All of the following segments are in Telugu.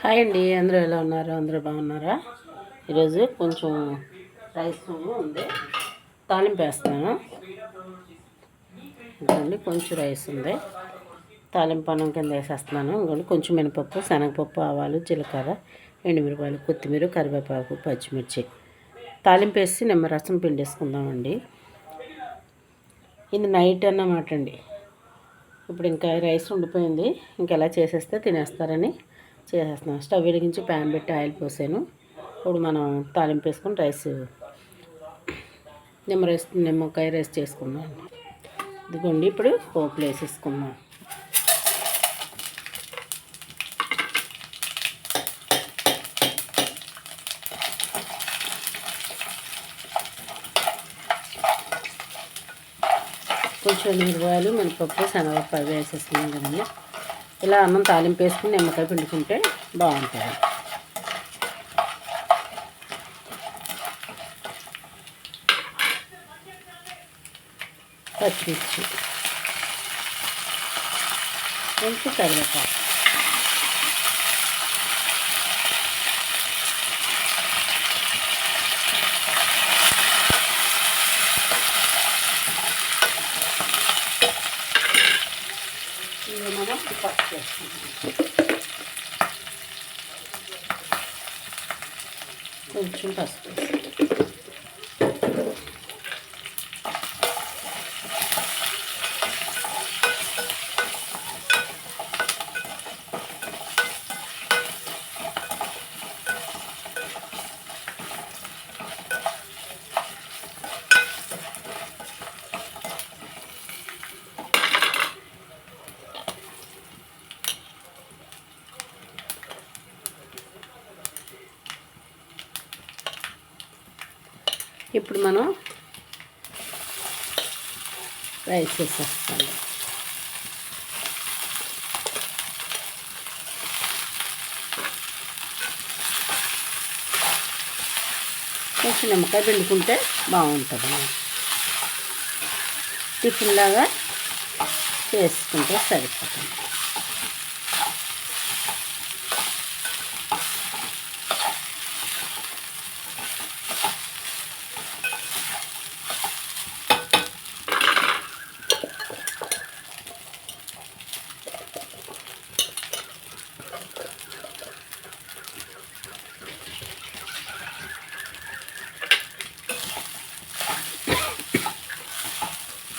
హాయ్ అండి అందరూ ఎలా ఉన్నారు? అందరూ బాగున్నారా? ఈరోజు కొంచెం రైస్ ఉంది. తాలింపు వేస్తాను. ఇంకోండి కొంచెం రైస్ ఉంది. తాలింపు అన్నం కింద వేసేస్తున్నాను. ఇంకోండి కొంచెం మినపప్పు శనగపప్పు ఆవాలు జీలకర్ర ఎండుమిరపాయలు కొత్తిమీర కరివేపాకు పచ్చిమిర్చి. తాలింపు వేసి నిమ్మరసం పిండేసుకుందామండి. ఇది నైట్ అన్నమాట అండి. ఇప్పుడు ఇంకా రైస్ ఉండిపోయింది. ఇంకెలా చేసేస్తే తినేస్తారని చేసేస్తున్నాను స్టవ్ వెలిగించి ప్యాన్ పెట్టి ఆయిల్ పోసాను. ఇప్పుడు మనం తాలింపు వేసుకొని రైస్ నిమ్మ రైస్ నిమ్మకాయ రైస్ చేసుకున్నాం ఇదిగోండి ఇప్పుడు పోపులు వేసేసుకున్నాం కొంచెం మిరపకాయలు మినపప్పు శనగపప్పు అవి వేసేసుకున్నాం కదండి. ఇలా అన్నం తాలింపు వేసుకుని నిమ్మకాయ పిండుకుంటే బాగుంటుంది. పచ్చిమిర్చి. కొంచెం కరివేపాకు. మనం పప్పు చేసుకుంటాం కొంచెం పసుపు ఇప్పుడు మనం రైస్ వేసేస్తాం కొంచెం నిమ్మకాయ పిండుకుంటే బాగుంటుంది. టిఫిన్ లాగా చేసుకుంటే సరిపోతుంది.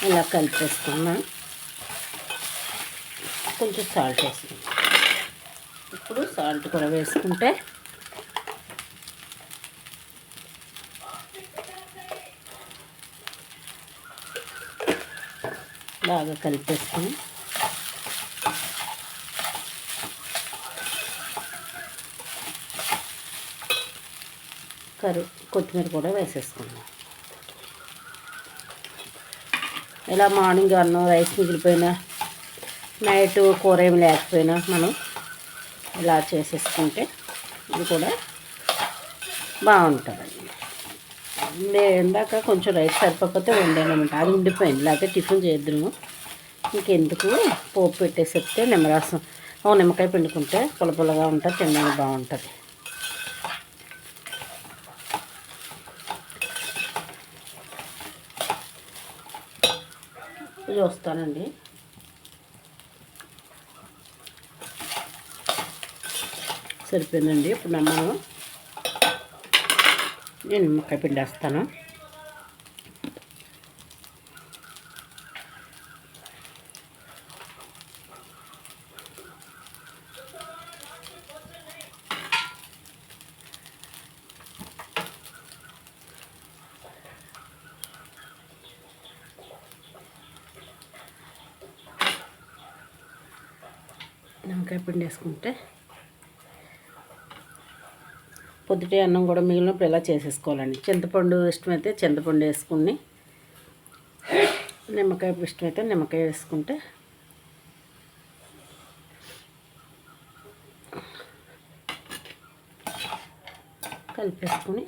ఇలా కలిపేసుకున్నా. కొంచెం సాల్ట్ వేసుకుందాం ఇప్పుడు సాల్ట్ కూడా వేసుకుంటే బాగా కలిపేసుకుని కరు కొత్తిమీర కూడా వేసేసుకుందాం ఇలా మార్నింగ్ అన్నం రైస్ మిగిలిపోయినా నైట్ కూర ఏమి లేకపోయినా మనం ఇలా చేసేసుకుంటే ఇది కూడా బాగుంటుందండి. నే- ఇందాక కొంచెం రైస్ సరిపోతే వండానమాట. అది ఉండిపోయింది. లేకపోతే టిఫిన్ చేద్దాము ఇంకెందుకు? పోపు పెట్టేసి చెప్తే నిమ్మరసం. ఓ నిమ్మకాయ పిండుకుంటే పుల్ల ఉంటుంది తినడానికి బాగుంటుంది. చూస్తానండి సరిపోయిందండి. ఇప్పుడు మనం నేను నిమ్మకాయ పిండేస్తాను నిమ్మకాయ పిండి వేసుకుంటే పొద్దుటే అన్నం కూడా మిగిలినప్పుడు ఇలా చేసేసుకోవాలండి? చింతపండు ఇష్టమైతే చింతపండు వేసుకుని నిమ్మకాయ ఇష్టమైతే నిమ్మకాయ వేసుకుంటే కలిపేసుకుని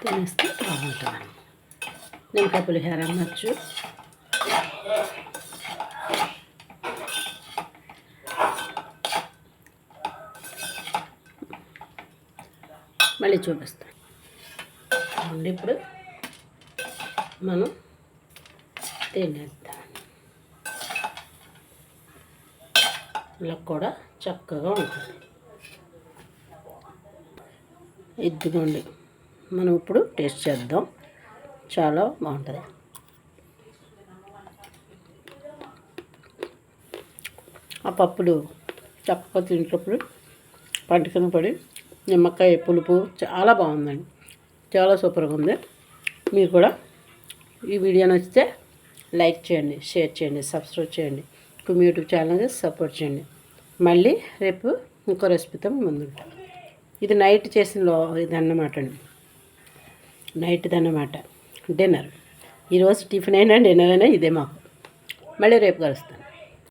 తినేస్తే బాగుంటుంది నిమ్మకాయ పులిహోర అనొచ్చు మళ్ళీ చూపిస్తాను. అండి ఇప్పుడు మనం తినేద్దాం. ఇలా కూడా చక్కగా ఉంటుంది. ఇదిగోండి మనం ఇప్పుడు టేస్ట్ చేద్దాం. చాలా బాగుంటుంది. ఆ పప్పులు చక్కగా తింటప్పుడు పంటకన పడి నిమ్మకాయ పులుపు చాలా బాగుందండి. చాలా సూపర్గా ఉంది. మీరు కూడా ఈ వీడియో నచ్చితే లైక్ చేయండి షేర్ చేయండి సబ్స్క్రైబ్ చేయండి. మీ యూట్యూబ్ ఛానల్కి సపోర్ట్ చేయండి. మళ్ళీ రేపు ఇంకో రెసిపీతో ముందుంటాం. ఇది నైట్ చేసిన లో ఇది అన్నమాట అండి. నైట్ది అన్నమాట డిన్నర్. ఈరోజు టిఫిన్ అయినా డిన్నర్ అయినా ఇదే మాకు. మళ్ళీ రేపు కలుస్తాను